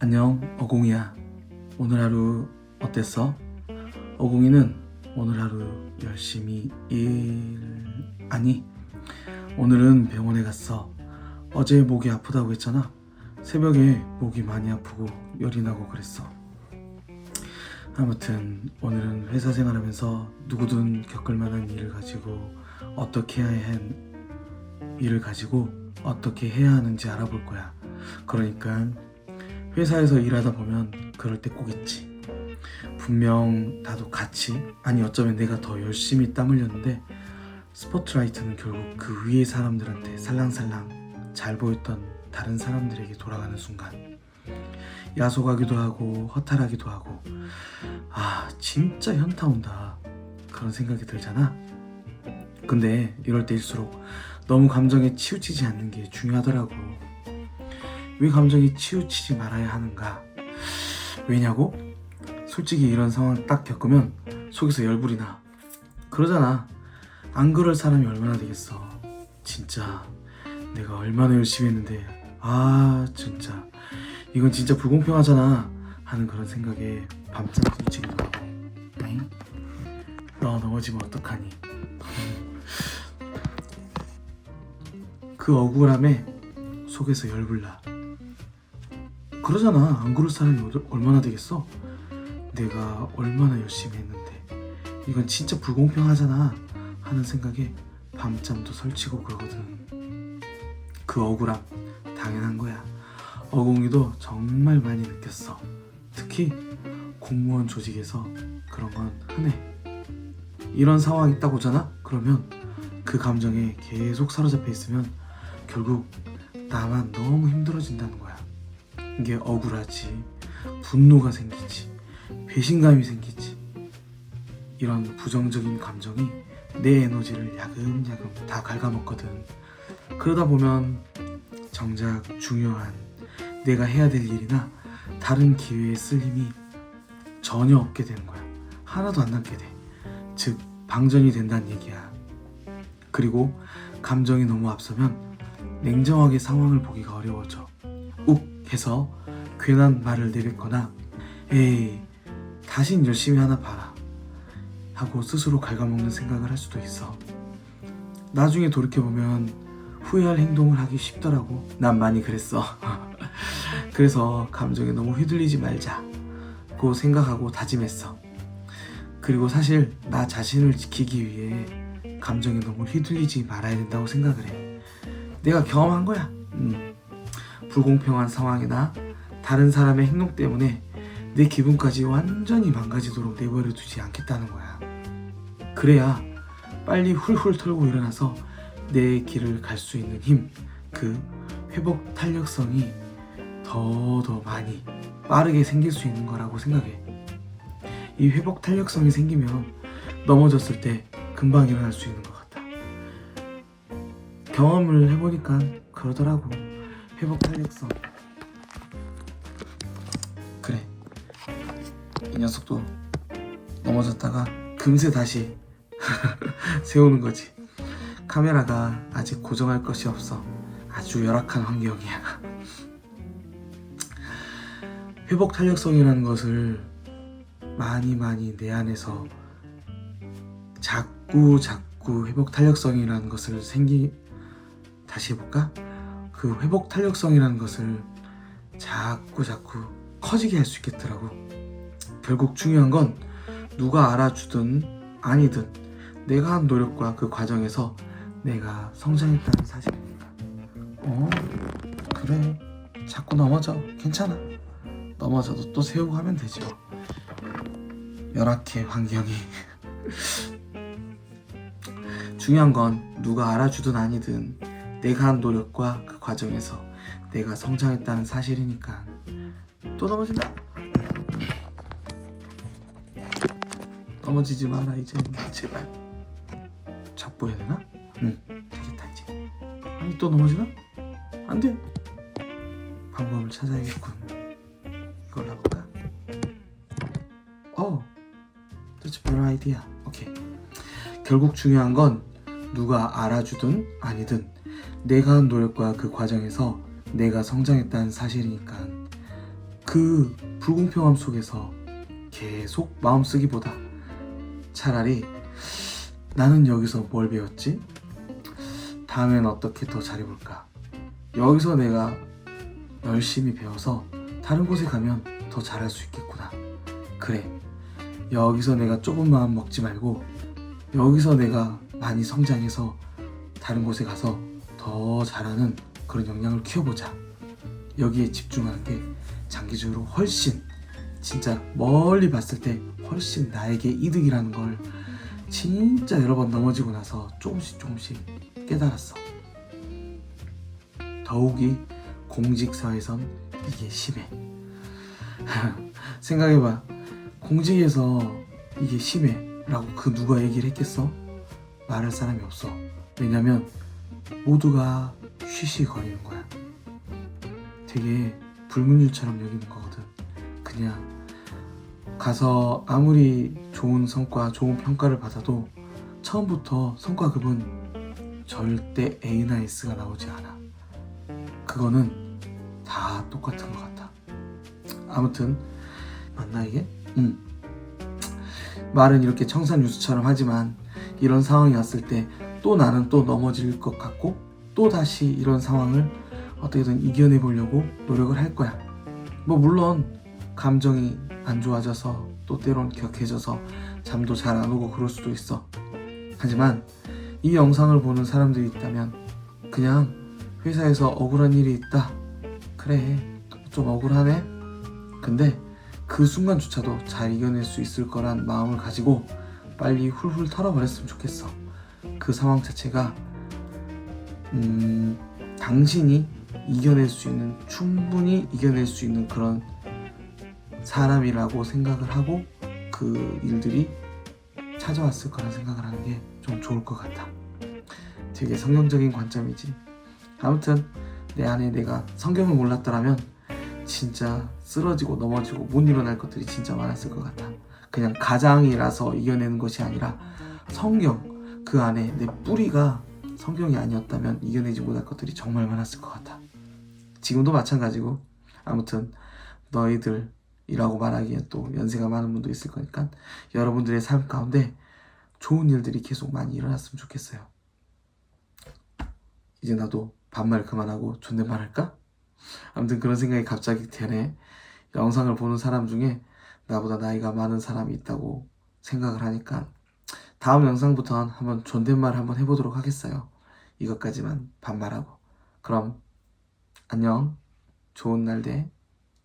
안녕, 어공이야. 오늘 하루 어땠어? 어공이는 오늘 하루 열심히 일... 아니, 오늘은 병원에 갔어. 어제 목이 아프다고 했잖아. 새벽에 목이 많이 아프고 열이 나고 그랬어. 아무튼 오늘은 회사 생활하면서 누구든 겪을 만한 일을 가지고 어떻게 해야 한 일을 가지고 어떻게 해야 하는지 알아볼 거야. 그러니까 회사에서 일하다 보면 그럴 때 꼭 있지. 분명 나도 같이 아니 어쩌면 내가 더 열심히 땀 흘렸는데 스포트라이트는 결국 그 위의 사람들한테 살랑살랑 잘 보였던 다른 사람들에게 돌아가는 순간. 야속하기도 하고 허탈하기도 하고. 아 진짜 현타 온다. 그런 생각이 들잖아. 근데 이럴 때일수록 너무 감정에 치우치지 않는 게 중요하더라고 왜 감정에 치우치지 말아야 하는가? 왜냐고? 솔직히 이런 상황 딱 겪으면 속에서 열불이 나. 그러잖아. 안 그럴 사람이 얼마나 되겠어. 진짜. 내가 얼마나 열심히 했는데. 아 진짜. 이건 진짜 불공평하잖아. 하는 그런 생각에 밤잠 설치기도 하고. 응? 너 넘어지면 어떡하니? 그 억울함에 속에서 열불나 그러잖아. 안 그럴 사람이 얼마나 되겠어? 내가 얼마나 열심히 했는데. 이건 진짜 불공평하잖아. 하는 생각에 밤잠도 설치고 그러거든. 그 억울함 당연한 거야. 어공이도 정말 많이 느꼈어. 특히 공무원 조직에서 그런 건 흔해 이런 상황이 있다고 하잖아? 그러면 그 감정에 계속 사로잡혀 있으면 결국 나만 너무 힘들어진다는 거야. 이 게 억울하지. 분노가 생기지. 배신감이 생기지. 이런 부정적인 감정이 내 에너지를 야금야금 다 갉아먹거든. 그러다 보면 정작 중요한 내가 해야 될 일이나 다른 기회에 쓸 힘이 전혀 없게 되는 거야. 하나도 안 남게 돼즉 방전이 된다는 얘기야. 그리고 감정이 너무 앞서면 냉정하게 상황을 보기가 어려워져. 욱 해서 괜한 말을 내뱉거나 에이 다신 열심히 하나 봐라 하고 스스로 갉아먹는 생각을 할 수도 있어. 나중에 돌이켜보면 후회할 행동을 하기 쉽더라고. 난 많이 그랬어. 그래서 감정에 너무 휘둘리지 말자고 생각하고 다짐했어. 그리고 사실 나 자신을 지키기 위해 감정에 너무 휘둘리지 말아야 된다고 생각을 해. 내가 경험한 거야. 음. 불공평한 상황이나 다른 사람의 행동 때문에 내 기분까지 완전히 망가지도록 내버려 두지 않겠다는 거야. 그래야 빨리 훌훌 털고 일어나서 내 길을 갈 수 있는 힘, 그 회복 탄력성이 더 더 많이 빠르게 생길 수 있는 거라고 생각해. 이 회복 탄력성이 생기면 넘어졌을 때 금방 일어날 수 있는 것 같아. 경험을 해보니까 그러더라고. 회복 탄력성. 그래. 이 녀석도 넘어졌다가 금세 다시 세우는 거지. 카메라가 아직 고정할 것이 없어. 아주 열악한 환경이야. 회복 탄력성이라는 것을 많이 많이 내 안에서 자꾸 자꾸 회복 탄력성이라는 것을 생기 다시 해볼까? 그 회복 탄력성이라는 것을 자꾸 자꾸 커지게 할 수 있겠더라고. 결국 중요한 건 누가 알아주든 아니든 내가 한 노력과 그 과정에서 내가 성장했다는 사실이니까. 어, 그래. 자꾸 넘어져. 괜찮아. 넘어져도 또 세우고 하면 되죠. 열악해, 환경이. 중요한 건 누가 알아주든 아니든 내가 한 노력과 그 과정에서 내가 성장했다는 사실이니까. 또 넘어진다. 넘어지지 마라 이제 제발 잡고 해야 되나? 응 되겠다 이제 아니 또 넘어지나? 안돼 방법을 찾아야겠군 이걸로 해볼까? 어 a better idea 오케이 결국 중요한 건 누가 알아주든 아니든 내가 한 노력과 그 과정에서 내가 성장했다는 사실이니까 그 불공평함 속에서 계속 마음 쓰기보다 차라리 나는 여기서 뭘 배웠지? 다음엔 어떻게 더 잘해볼까? 여기서 내가 열심히 배워서 다른 곳에 가면 더 잘할 수 있겠구나. 그래. 여기서 내가 좁은 마음 먹지 말고 여기서 내가 많이 성장해서 다른 곳에 가서 더 잘하는 그런 역량을 키워보자. 여기에 집중하는 게 장기적으로 훨씬 진짜 멀리 봤을 때 훨씬 나에게 이득이라는 걸 진짜 여러 번 넘어지고 나서 조금씩 조금씩 깨달았어. 더욱이 공직사회선 이게 심해. 생각해봐. 공직에서 이게 심해. 라고 그 누가 얘기를 했겠어? 말할 사람이 없어. 왜냐면 모두가 쉬쉬거리는 거야. 되게 불문율처럼 여기는 거거든. 그냥 가서 아무리 좋은 성과, 좋은 평가를 받아도 처음부터 성과급은 절대 A나 S가 나오지 않아. 그거는 다 똑같은 것 같아. 아무튼 맞나 이게? 응. 말은 이렇게 청산 유수처럼 하지만 이런 상황이 왔을 때 또 나는 또 넘어질 것 같고 또 다시 이런 상황을 어떻게든 이겨내 보려고 노력을 할 거야. 뭐 물론 감정이 안 좋아져서 또 때론 격해져서 잠도 잘 안 오고 그럴 수도 있어. 하지만 이 영상을 보는 사람들이 있다면 그냥 회사에서 억울한 일이 있다. 그래, 좀 억울하네. 근데 그 순간조차도 잘 이겨낼 수 있을 거란 마음을 가지고 빨리 훌훌 털어버렸으면 좋겠어. 그 상황 자체가 음, 당신이 이겨낼 수 있는 충분히 이겨낼 수 있는 그런 사람이라고 생각을 하고 그 일들이 찾아왔을 거라 생각을 하는 게 좀 좋을 것 같아. 되게 성경적인 관점이지. 아무튼 내 안에 내가 성경을 몰랐더라면 진짜 쓰러지고 넘어지고 못 일어날 것들이 진짜 많았을 것 같아. 그냥 가장이라서 이겨내는 것이 아니라 성경 그 안에 내 뿌리가 성경이 아니었다면 이겨내지 못할 것들이 정말 많았을 것 같아. 지금도 마찬가지고 아무튼 너희들이라고 말하기엔 또 연세가 많은 분도 있을 거니까 여러분들의 삶 가운데 좋은 일들이 계속 많이 일어났으면 좋겠어요. 이제 나도 반말 그만하고 존댓말 할까? 아무튼 그런 생각이 갑자기 드네. 영상을 보는 사람 중에 나보다 나이가 많은 사람이 있다고 생각을 하니까 다음 영상부터는 한번 존댓말 한번 해보도록 하겠어요. 이것까지만 반말하고. 그럼 안녕. 좋은 날 돼.